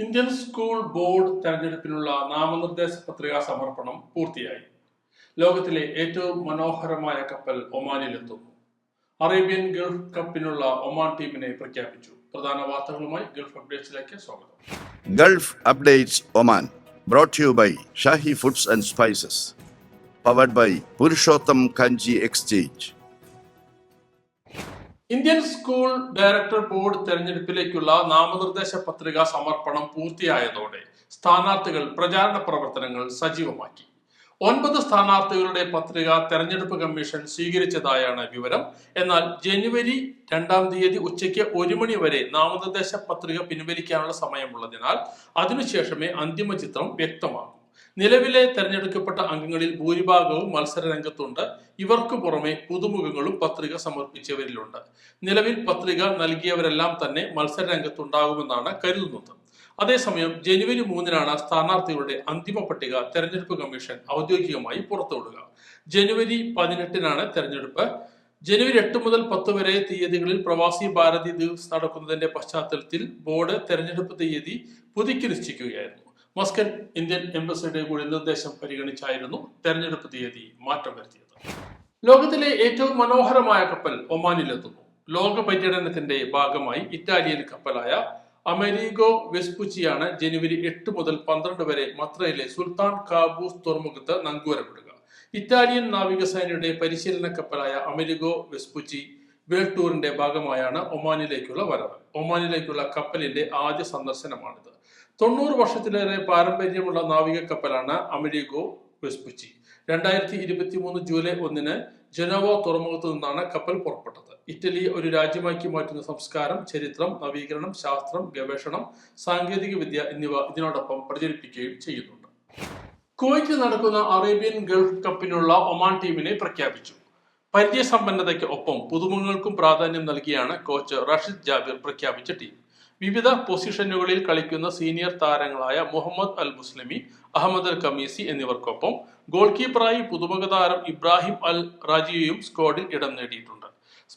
Indian school board തെരഞ്ഞെടുപ്പിനുള്ള നാമനിർദ്ദേശ പത്രികാ സമർപ്പണം പൂർത്തിയായി. ലോകത്തിലെ ഏറ്റവും മനോഹരമായ കപ്പൽ ഒമാനിലെത്തുന്നു. അറേബ്യൻ ഗൾഫ് കപ്പിനുള്ള ഒമാൻ ടീമിനെ പ്രഖ്യാപിച്ചു. പ്രധാന വാർത്തകളുമായി ഗൾഫ് അപ്ഡേറ്റ്സിലേക്ക് സ്വാഗതം. Gulf updates Oman brought you by Shahi foods and spices powered by Purushottam Kanji exchange. Indian school director board തെരഞ്ഞെടുപ്പിലേക്കുള്ള നാമനിർദ്ദേശ പത്രിക സമർപ്പണം പൂർത്തിയായതോടെ സ്ഥാനാർത്ഥികൾ പ്രചാരണ പ്രവർത്തനങ്ങൾ സജീവമാക്കി. ഒൻപത് സ്ഥാനാർത്ഥികളുടെ പത്രിക തെരഞ്ഞെടുപ്പ് കമ്മീഷൻ സ്വീകരിച്ചതായാണ് വിവരം. എന്നാൽ ജനുവരി രണ്ടാം തീയതി ഉച്ചയ്ക്ക് ഒരു മണി വരെ നാമനിർദ്ദേശ പത്രിക പിൻവലിക്കാനുള്ള സമയമുള്ളതിനാൽ അതിനുശേഷമേ അന്തിമ ചിത്രം വ്യക്തമാകൂ. നിലവിലെ തെരഞ്ഞെടുക്കപ്പെട്ട അംഗങ്ങളിൽ ഭൂരിഭാഗവും മത്സര രംഗത്തുണ്ട്. ഇവർക്ക് പുറമെ പുതുമുഖങ്ങളും പത്രിക സമർപ്പിച്ചവരിലുണ്ട്. നിലവിൽ പത്രിക നൽകിയവരെല്ലാം തന്നെ മത്സര രംഗത്തുണ്ടാകുമെന്നാണ് കരുതുന്നത്. അതേസമയം ജനുവരി മൂന്നിനാണ് സ്ഥാനാർത്ഥികളുടെ അന്തിമ പട്ടിക തെരഞ്ഞെടുപ്പ് കമ്മീഷൻ ഔദ്യോഗികമായി പുറത്തുവിടുക. ജനുവരി പതിനെട്ടിനാണ് തെരഞ്ഞെടുപ്പ്. ജനുവരി എട്ട് മുതൽ പത്ത് വരെ തീയതികളിൽ പ്രവാസി ഭാരതി ദിവസ് നടക്കുന്നതിന്റെ പശ്ചാത്തലത്തിൽ ബോർഡ് തെരഞ്ഞെടുപ്പ് തീയതി പുതുക്കി നിശ്ചയിക്കുകയായിരുന്നു. മസ്കറ്റ് ഇന്ത്യൻ എംബസിയുടെ കൂടി നിർദ്ദേശം പരിഗണിച്ചായിരുന്നു തെരഞ്ഞെടുപ്പ് തീയതി മാറ്റം വരുത്തിയത്. ലോകത്തിലെ ഏറ്റവും മനോഹരമായ കപ്പൽ ഒമാനിലെത്തുന്നു. ലോക പര്യടനത്തിന്റെ ഭാഗമായി ഇറ്റാലിയൻ കപ്പലായ അമരീഗോ വെസ്പുച്ചിയാണ് ജനുവരി എട്ട് മുതൽ പന്ത്രണ്ട് വരെ മത്രയിലെ സുൽത്താൻ കാബൂസ് തുറമുഖത്ത് നങ്കൂരമിടുക. ഇറ്റാലിയൻ നാവികസേനയുടെ പരിശീലന കപ്പലായ അമരിഗോ വെസ്പുച്ചി വേൾഡ് ടൂറിന്റെ ഭാഗമായാണ് ഒമാനിലേക്കുള്ള വരവ്. ഒമാനിലേക്കുള്ള കപ്പലിന്റെ ആദ്യ സന്ദർശനമാണിത്. തൊണ്ണൂറ് വർഷത്തിലേറെ പാരമ്പര്യമുള്ള നാവിക കപ്പലാണ് അമരീഗോ വെസ്പുച്ചി. രണ്ടായിരത്തി ഇരുപത്തി മൂന്ന് ജൂലൈ ഒന്നിന് ജനോവോ തുറമുഖത്ത് നിന്നാണ് കപ്പൽ പുറപ്പെട്ടത്. ഇറ്റലി ഒരു രാജ്യമാക്കി മാറ്റുന്ന സംസ്കാരം ചരിത്രം നവീകരണം ശാസ്ത്രം ഗവേഷണം സാങ്കേതിക വിദ്യ എന്നിവ ഇതിനോടൊപ്പം പ്രചരിപ്പിക്കുകയും ചെയ്യുന്നുണ്ട്. കുവൈറ്റിൽ നടക്കുന്ന അറേബ്യൻ ഗൾഫ് കപ്പിനുള്ള ഒമാൻ ടീമിനെ പ്രഖ്യാപിച്ചു. പരിചയസമ്പന്നതയ്ക്ക് ഒപ്പം പുതുമുഖങ്ങൾക്കും പ്രാധാന്യം നൽകിയാണ് കോച്ച് റഷീദ് ജാബിർ പ്രഖ്യാപിച്ച ടീം. വിവിധ പൊസിഷനുകളിൽ കളിക്കുന്ന സീനിയർ താരങ്ങളായ മുഹമ്മദ് അൽ മുസ്ലിമി അഹമ്മദ് അൽ കമീസി എന്നിവർക്കൊപ്പം ഗോൾ കീപ്പറായി പുതുമുഖ താരം ഇബ്രാഹിം അൽ റാജിയയും സ്ക്വാഡിൽ ഇടം നേടിയിട്ടുണ്ട്.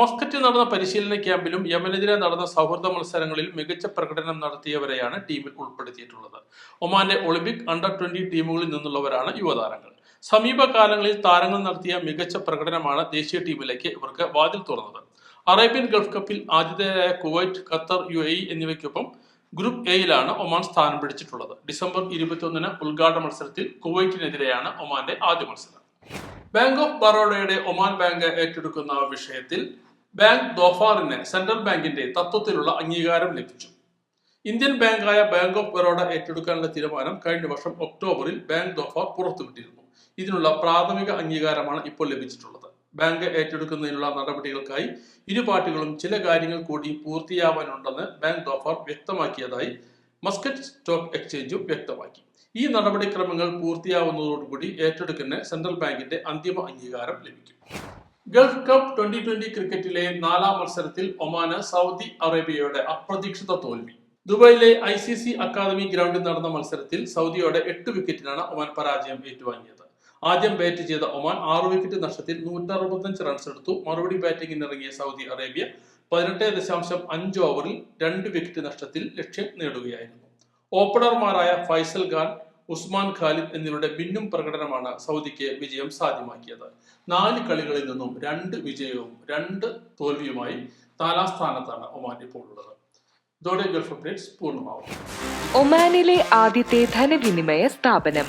മസ്കറ്റിൽ നടന്ന പരിശീലന ക്യാമ്പിലും യമനെതിരെ നടന്ന സൗഹൃദ മത്സരങ്ങളിൽ മികച്ച പ്രകടനം നടത്തിയവരെയാണ് ടീമിൽ ഉൾപ്പെടുത്തിയിട്ടുള്ളത്. ഒമാന്റെ ഒളിമ്പിക് അണ്ടർ ട്വന്റി ടീമുകളിൽ നിന്നുള്ളവരാണ് യുവതാരങ്ങൾ. സമീപകാലങ്ങളിൽ താരങ്ങൾ നടത്തിയ മികച്ച പ്രകടനമാണ് ദേശീയ ടീമിലേക്ക് ഇവർക്ക് വാതിൽ തുറന്നത്. അറേബ്യൻ ഗൾഫ് കപ്പിൽ ആതിഥേയരായ കുവൈറ്റ് ഖത്തർ യു എ എന്നിവയ്ക്കൊപ്പം ഗ്രൂപ്പ് എയിലാണ് ഒമാൻ സ്ഥാനം പിടിച്ചിട്ടുള്ളത്. ഡിസംബർ ഇരുപത്തിയൊന്നിന് ഉദ്ഘാടന മത്സരത്തിൽ കുവൈറ്റിനെതിരെയാണ് ഒമാന്റെ ആദ്യ മത്സരം. ബാങ്ക് ഓഫ് ബറോഡയുടെ ഒമാൻ ബാങ്ക് ഏറ്റെടുക്കുന്ന വിഷയത്തിൽ ബാങ്ക് ദോഫാറിന് സെൻട്രൽ ബാങ്കിന്റെ തത്വത്തിലുള്ള അംഗീകാരം ലഭിച്ചു. ഇന്ത്യൻ ബാങ്കായ ബാങ്ക് ഓഫ് ബറോഡ ഏറ്റെടുക്കാനുള്ള തീരുമാനം കഴിഞ്ഞ വർഷം ഒക്ടോബറിൽ ബാങ്ക് ദോഫാർ പുറത്തുവിട്ടിരുന്നു. ഇതിനുള്ള പ്രാഥമിക അംഗീകാരമാണ് ഇപ്പോൾ ലഭിച്ചിട്ടുള്ളത്. ബാങ്ക് ഏറ്റെടുക്കുന്നതിനുള്ള നടപടികൾക്കായി ഇരു പാർട്ടികളും ചില കാര്യങ്ങൾ കൂടി പൂർത്തിയാവാനുണ്ടെന്ന് ബാങ്ക് ഓഫർ വ്യക്തമാക്കിയതായി മസ്കറ്റ് സ്റ്റോക്ക് എക്സ്ചേഞ്ചും വ്യക്തമാക്കി. ഈ നടപടിക്രമങ്ങൾ പൂർത്തിയാവുന്നതോടുകൂടി ഏറ്റെടുക്കുന്ന സെൻട്രൽ ബാങ്കിന്റെ അന്തിമ അംഗീകാരം ലഭിക്കും. ഗൾഫ് കപ്പ് ട്വന്റി ട്വന്റി ക്രിക്കറ്റിലെ നാലാം മത്സരത്തിൽ ഒമാന് സൗദി അറേബ്യയുടെ അപ്രതീക്ഷിത തോൽവി. ദുബായിലെ ഐ സി സി അക്കാദമി ഗ്രൗണ്ടിൽ നടന്ന മത്സരത്തിൽ സൗദിയോടെ എട്ട് വിക്കറ്റിനാണ് ഒമാൻ പരാജയം ഏറ്റുവാങ്ങിയത്. ആദ്യം ബാറ്റ് ചെയ്ത ഒമാൻ ആറ് വിക്കറ്റ് നഷ്ടത്തിൽ നൂറ്റി അറുപത്തഞ്ച് റൺസ് എടുത്തു. മറുപടി ബാറ്റിംഗിന് ഇറങ്ങിയ സൗദി അറേബ്യ പതിനെട്ട് ദശാംശം അഞ്ച് ഓവറിൽ രണ്ട് വിക്കറ്റ് നഷ്ടത്തിൽ ലക്ഷ്യം നേടുകയായിരുന്നു. ഓപ്പണർമാരായ ഫൈസൽ ഖാൻ ഉസ്മാൻ ഖാലിദ് എന്നിവരുടെ മിന്നും പ്രകടനമാണ് സൗദിക്ക് വിജയം സാധ്യമാക്കിയത്. നാല് കളികളിൽ നിന്നും രണ്ട് വിജയവും രണ്ട് തോൽവിയുമായി നാലാം സ്ഥാനത്താണ് ഒമാൻ ഇപ്പോൾ ഉള്ളത് ഇതോടെ ഗൾഫ് അപ്ഡേറ്റ്സ് പൂർണമാവും. ഒമാനിലെ ആദ്യത്തെ ധനവിനിമയ സ്ഥാപനം.